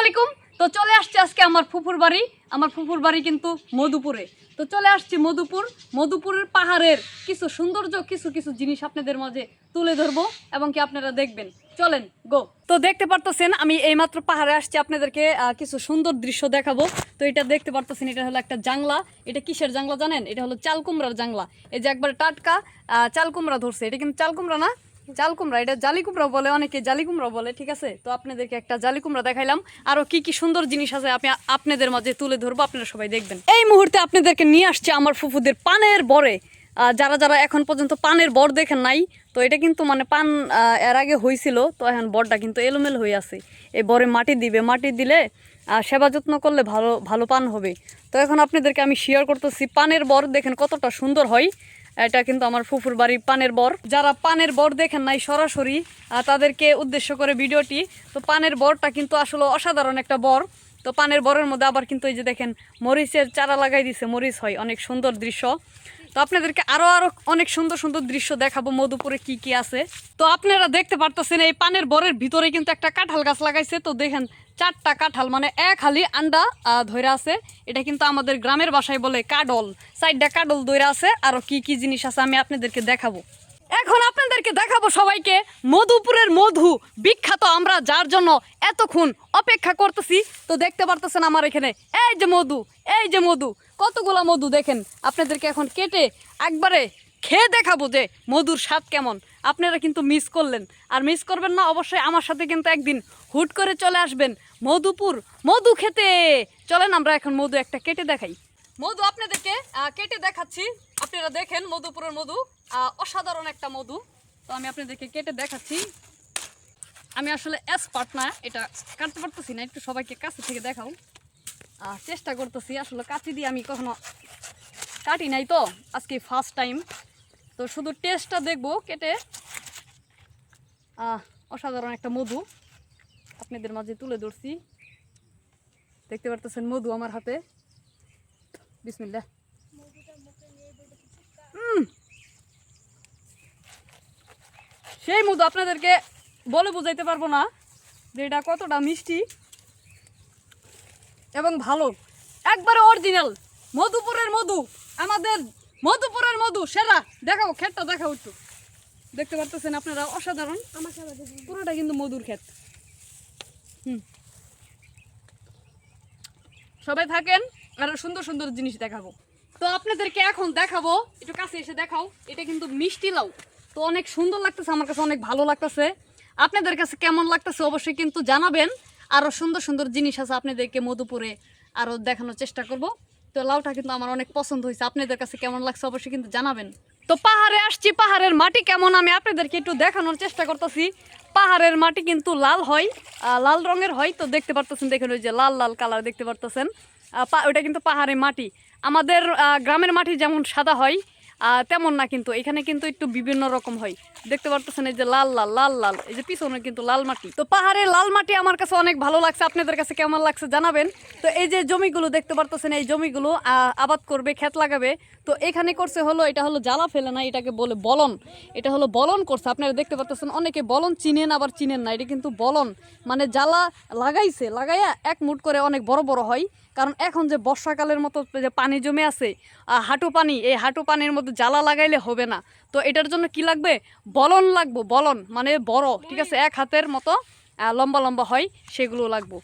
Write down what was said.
আলাইকুম। তো চলে আসছে আজকে আমার ফুফুর বাড়ি। আমার ফুফুর বাড়ি কিন্তু মধুপুরে। তো চলে আসছি মধুপুর। মধুপুরের পাহাড়ের কিছু সৌন্দর্য কিছু কিছু জিনিস আপনাদের মাঝে তুলে ধরবো এবং কি আপনারা দেখবেন। চলেন গো তো দেখতে পারতেছেন আমি এইমাত্র পাহাড়ে আসছি আপনাদেরকে কিছু সুন্দর দৃশ্য দেখাবো। তো এটা দেখতে পারতেছেন এটা হলো একটা জাংলা। এটা কিসের জাংলা জানেন? এটা হলো চালকুমড়ার জাংলা। এই যে একবার টাটকা আহ, চাল ধরছে। এটা কিন্তু চালকুমড়া না জাল কুমড়া এটা জালি কুমড়া বলে, অনেকে জালি কুমড়া বলে, ঠিক আছে? তো আপনাদেরকে একটা জালি কুমড়া দেখাইলাম। আরও কি কি সুন্দর জিনিস আছে আপনি, আপনাদের মাঝে তুলে ধরবো, আপনারা সবাই দেখবেন। এই মুহূর্তে আপনাদেরকে নিয়ে আসছে আমার ফুফুদের পানের বরে। যারা যারা এখন পর্যন্ত পানের বর দেখেন নাই, তো এটা কিন্তু মানে পান এর আগে হয়েছিল তো এখন বরটা কিন্তু এলোমেল হয়ে আছে। এই বরে মাটি দিবে, মাটি দিলে সেবা যত্ন করলে ভালো ভালো পান হবে। তো এখন আপনাদেরকে আমি শেয়ার করতেছি, পানের বর দেখেন কতটা সুন্দর হয়। এটা কিন্তু আমার ফুফুর বাড়ির পানের বর। যারা পানের বর দেখেন নাই সরাসরি তাদেরকে উদ্দেশ্য করে ভিডিওটি, তো পানের বরটা কিন্তু আসলে অসাধারণ একটা বর। তো পানের বরের মধ্যে আবার কিন্তু এই যে দেখেন, মরিচের চারা লাগাই দিছে, মরিচ হয়, অনেক সুন্দর দৃশ্য। তো আপনাদেরকে আরও আরও অনেক সুন্দর সুন্দর দৃশ্য দেখাবো, মধুপুরে কি কি আছে। তো আপনারা দেখতে পারতেছেন এই পানের বরের ভিতরে কিন্তু একটা কাঁঠাল গাছ লাগাইছে। তো দেখেন চারটা কাঁঠাল মানে এক হালি আন্ডা ধইরা আছে। এটা কিন্তু আমাদের গ্রামের বাসায় বলে কাডল। সাইডটা কাডল দইরা আছে। আরও কি কি জিনিস আছে আমি আপনাদেরকে দেখাবো। এখন আপনাদেরকে দেখাবো সবাইকে মধুপুরের মধু। বিখ্যাত আমরা, যার জন্য এতক্ষণ অপেক্ষা করতেছি। তো দেখতে পারতেছেন আমার এখানে, এই যে মধু, এই যে মধু। কতগুলা মধু দেখেন? আপনাদেরকে এখন কেটে একবারে খেয়ে দেখাবো যে মধুর স্বাদ কেমন। আপনারা কিন্তু মিস করলেন। আর মিস করবেন না, অবশ্যই আমার সাথে কিন্তু একদিন হুট করে চলে আসবেন মধুপুর মধু খেতে। চলেন, আমরা এখন মধু একটা কেটে দেখাই। মধু, আপনাদেরকে কেটে দেখাচ্ছি। আপনারা দেখেন, মধুপুরের মধু অসাধারণ একটা মধু। তো আমি আপনাদেরকে কেটে দেখাচ্ছি। আমি আসলে এক্সপার্ট না, এটা কাটতে পারতেছি না, একটু সবাইকে কাছে থেকে দেখাও। চেষ্টা করতেছি, আসলে কাঁচি দিয়ে আমি কখনো কাটি নাই তো, আজকে ফার্স্ট টাইম তো শুধু টেস্টটা দেখব কেটে। আহ, অসাধারণ একটা মধু। আপনাদের মাঝে তুলে ধরছি। দেখতে পারতেছেন মধু আমার হাতে। বিসমিল্লা। সেই মধু আপনাদেরকে বলে বুঝাইতে পারব না যে এটা কতটা মিষ্টি এবং ভালো। একবারে অরিজিনাল মধুপুরের মধু। আমাদের মধুপুরের মধু, সেরা। দেখাও, ক্ষেতটা দেখাও একটু। দেখতে পারতেছেন আপনারা, অসাধারণ। পুরোটা কিন্তু মধুর ক্ষেত। হুম। সবাই থাকেন, আর সুন্দর সুন্দর জিনিস দেখাবো। তো আপনাদেরকে এখন দেখাবো, একটু কাছে এসে দেখাও, এটা কিন্তু মিষ্টি লাউ। তো অনেক সুন্দর লাগতেছে, আমার কাছে অনেক ভালো লাগতেছে। আপনাদের কাছে কেমন লাগতেছে অবশ্যই কিন্তু জানাবেন। আরও সুন্দর সুন্দর জিনিস আছে আপনাদেরকে মধুপুরে আরও দেখানোর চেষ্টা করব। তো লাউটা কিন্তু আমার অনেক পছন্দ হয়েছে। আপনাদের কাছে কেমন লাগছে অবশ্যই কিন্তু জানাবেন। তো পাহাড়ে আসছি, পাহাড়ের মাটি কেমন? আমি আপনাদেরকে একটু দেখানোর চেষ্টা করতেছি। পাহাড়ের মাটি কিন্তু লাল হয় লাল রঙের হয়। তো দেখতে পারতেছেন, দেখেন ওই যে লাল লাল কালার দেখতে পারতেছেন। ওটা কিন্তু পাহাড়ের মাটি। আমাদের গ্রামের মাটি যেমন সাদা হয় তেমন না কিন্তু, এখানে কিন্তু একটু বিভিন্ন রকম হয়। দেখতে পারতেছেন এই যে লাল লাল লাল লাল, এই যে পিছনে কিন্তু লাল মাটি। তো পাহাড়ের লাল মাটি আমার কাছে অনেক ভালো লাগছে, আপনাদের কাছে কেমন লাগছে জানাবেন। তো এই যে জমিগুলো দেখতে পারতেছেন, এই জমিগুলো আবাদ করবে, ক্ষেত লাগাবে। তো এখানে করছে হলো, এটা হলো জ্বালা ফেলে না, এটাকে বলে বলন। এটা হলো বলন করছে, আপনারা দেখতে পারতেছেন, অনেকে বলন চিনেন, আবার চিনেন না, এটা কিন্তু বলন। মানে জ্বালা লাগাইছে, লাগাইয়া এক মুট করে অনেক বড় বড় হয়। কারণ এখন যে বর্ষাকালের মতো যে পানি জমে আছে হাঁটু পানি, এই হাঁটু পানির মধ্যে জ্বালা লাগাইলে হবে না। তো এটার জন্য কি লাগবে? বলন লাগবো, বলন। মানে বড়, ঠিক আছে? এক হাতের মতো লম্বা লম্বা হয়, সেগুলো লাগবো।